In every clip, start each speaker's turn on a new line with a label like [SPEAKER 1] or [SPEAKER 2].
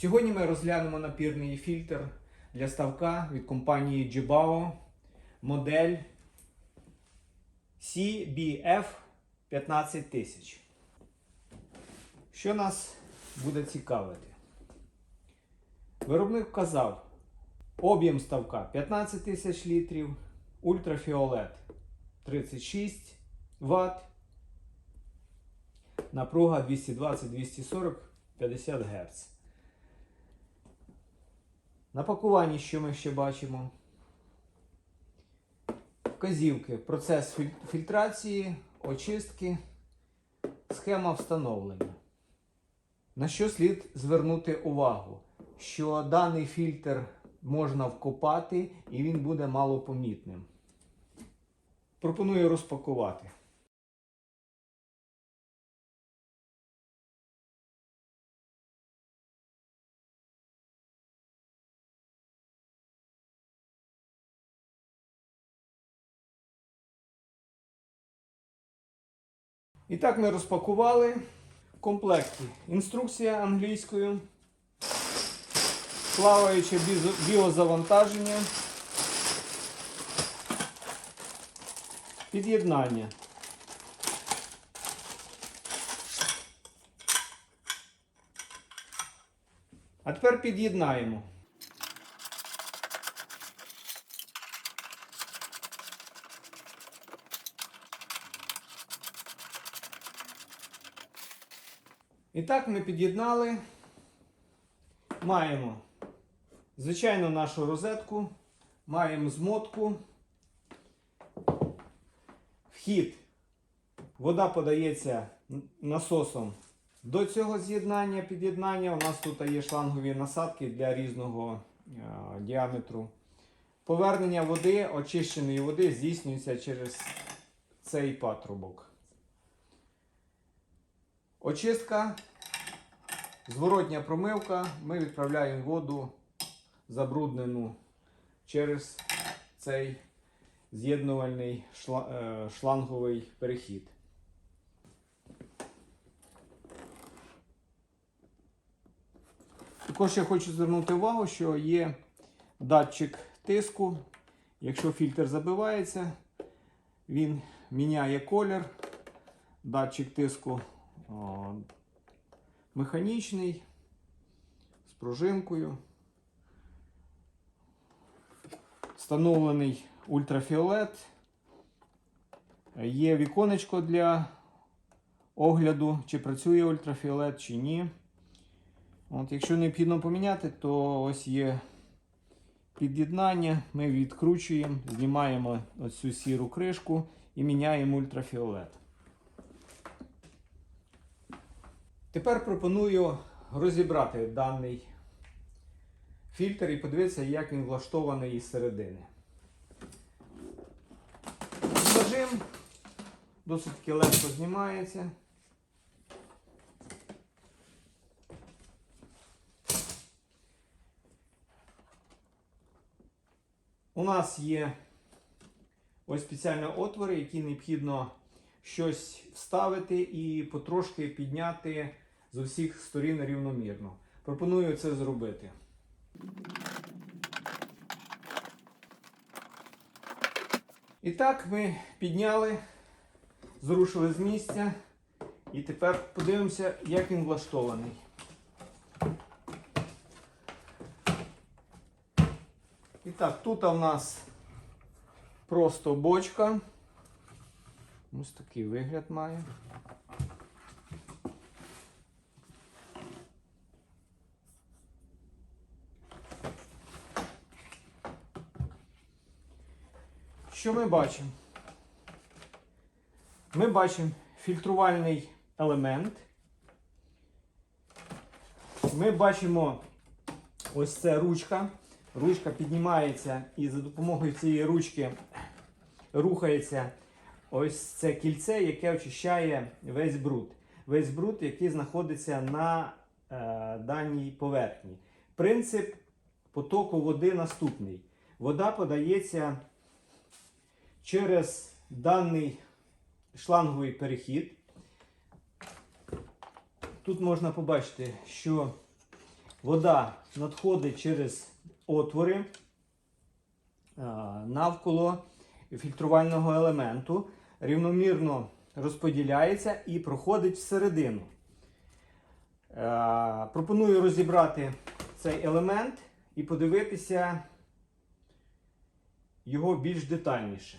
[SPEAKER 1] Сьогодні ми розглянемо напірний фільтр для ставка від компанії Jibao модель CBF 15000. Що нас буде цікавити? Виробник вказав об'єм ставка 15 тисяч літрів, ультрафіолет 36 Вт, напруга 220-240 50 Гц. На пакуванні, що ми ще бачимо? Вказівки, процес фільтрації, очистки, схема встановлення. На що слід звернути увагу? Що даний фільтр можна вкопати і він буде малопомітним. Пропоную розпакувати. І так ми розпакували в комплекті інструкція англійською, плаваюче біозавантаження, під'єднання. А тепер під'єднаємо. І так ми під'єднали. Маємо, звичайно, нашу розетку, маємо змотку. Вхід. Вода подається насосом до цього з'єднання, під'єднання. У нас тут є шлангові насадки для різного діаметру. Повернення води, очищеної води здійснюється через цей патрубок. Очистка, зворотня промивка. Ми відправляємо воду забруднену через цей з'єднувальний е, шланговий перехід. Також я хочу звернути увагу, що є датчик тиску. Якщо фільтр забивається, він міняє колір. Датчик тиску механічний з пружинкою. Встановлений ультрафіолет. Є віконечко для огляду, чи працює ультрафіолет, чи ні. От, якщо необхідно поміняти, то ось є під'єднання. Ми відкручуємо, знімаємо оцю сіру кришку і міняємо ультрафіолет. Тепер пропоную розібрати даний фільтр і подивитися, як він влаштований із середини. Зажим досить легко знімається. У нас є ось спеціальні отвори, які необхідно щось вставити і потрошки підняти з усіх сторін рівномірно. Пропоную це зробити. І так ми підняли, зрушили з місця. І тепер подивимося, як він влаштований. І так, тут у нас просто бочка. Ось такий вигляд має. Що ми бачимо? Ми бачимо фільтрувальний елемент. Ми бачимо ось це ручка. Ручка піднімається і за допомогою цієї ручки рухається ось це кільце, яке очищає весь бруд. Весь бруд, який знаходиться на е, даній поверхні. Принцип потоку води наступний. Вода подається через даний шланговий перехід. Тут можна побачити, що Вода надходить через отвори навколо фільтрувального елементу, рівномірно розподіляється і проходить всередину. Е, Пропоную розібрати цей елемент і подивитися його більш детальніше.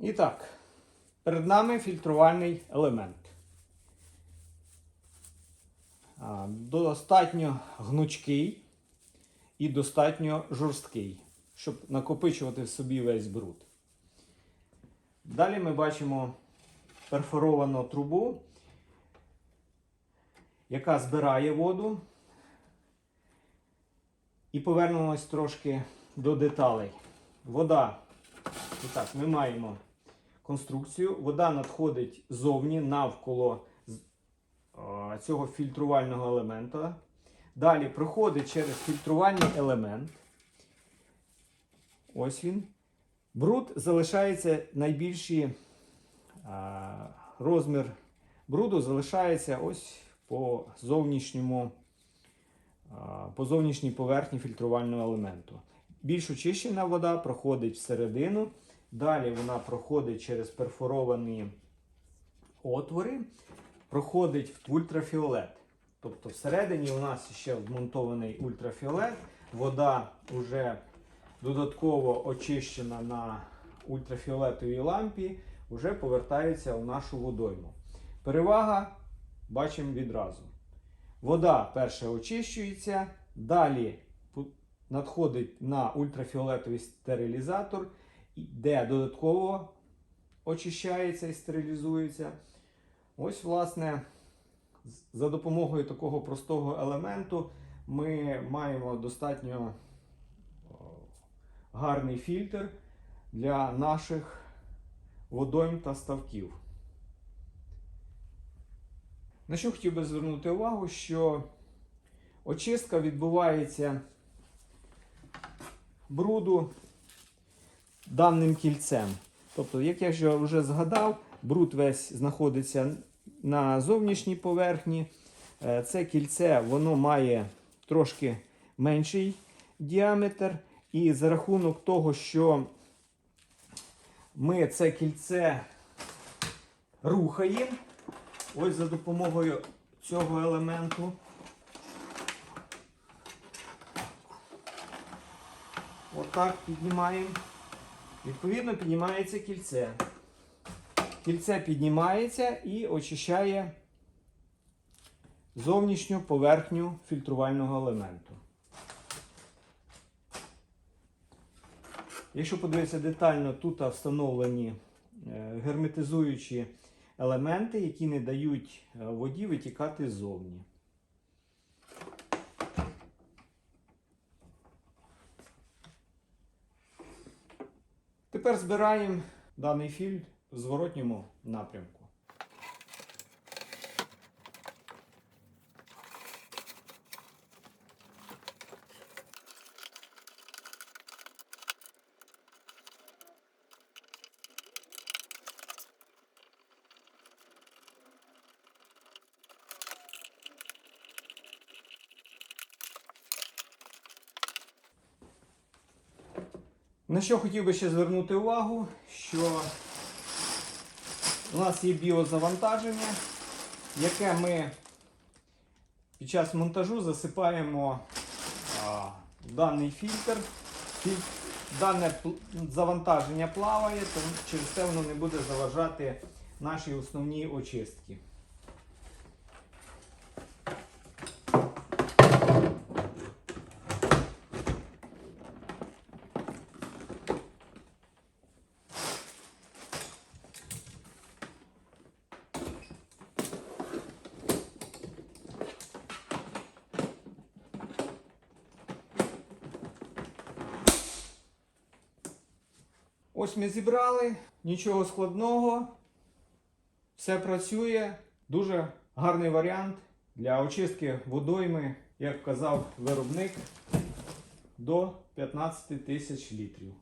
[SPEAKER 1] І так, перед нами фільтрувальний елемент. Достатньо гнучкий і достатньо жорсткий, щоб накопичувати в собі весь бруд. Далі ми бачимо перфоровану трубу, яка збирає воду. І повернемось трошки до деталей. Вода. І так, ми маємо конструкцію. Вода надходить ззовні навколо цього фільтрувального елемента. Далі проходить через фільтрувальний елемент. Ось він. Бруд залишається найбільший розмір бруду залишається ось по зовнішньому, по зовнішній поверхні фільтрувального елементу. Більш очищена вода проходить всередину. Далі вона проходить через перфоровані отвори, проходить в ультрафіолет. Тобто всередині у нас ще вмонтований ультрафіолет. Вода вже додатково очищена на ультрафіолетовій лампі, вже повертається у нашу водойму. Перевага бачимо відразу. Вода перша очищується, далі надходить на ультрафіолетовий стерилізатор, де додатково очищається і стерилізується. Ось, власне, за допомогою такого простого елементу ми маємо достатньо гарний фільтр для наших водойм та ставків. На що хотів би звернути увагу, що очистка відбувається бруду даним кільцем. Тобто, як я вже- згадав, бруд весь знаходиться на зовнішній поверхні. Е, Це кільце воно має трошки менший діаметр. І за рахунок того, що ми це кільце рухаємо, ось за допомогою цього елементу. Отак піднімаємо. Відповідно, піднімається кільце. Кільце піднімається і очищає зовнішню поверхню фільтрувального елементу. Якщо подивитися детально, тут встановлені е, герметизуючі елементи, які не дають е, воді витікати ззовні. Тепер збираємо даний фільм в зворотньому напрямку. На що хотів би ще звернути увагу, що у нас є біозавантаження, яке ми під час монтажу засипаємо а, даний фільтр. Філь- Дане завантаження плаває, тому через це воно не буде заважати нашій основній очистці. Ось ми зібрали, нічого складного. Все працює. Дуже гарний варіант для очистки водойми, як казав виробник, до 15 тисяч літрів.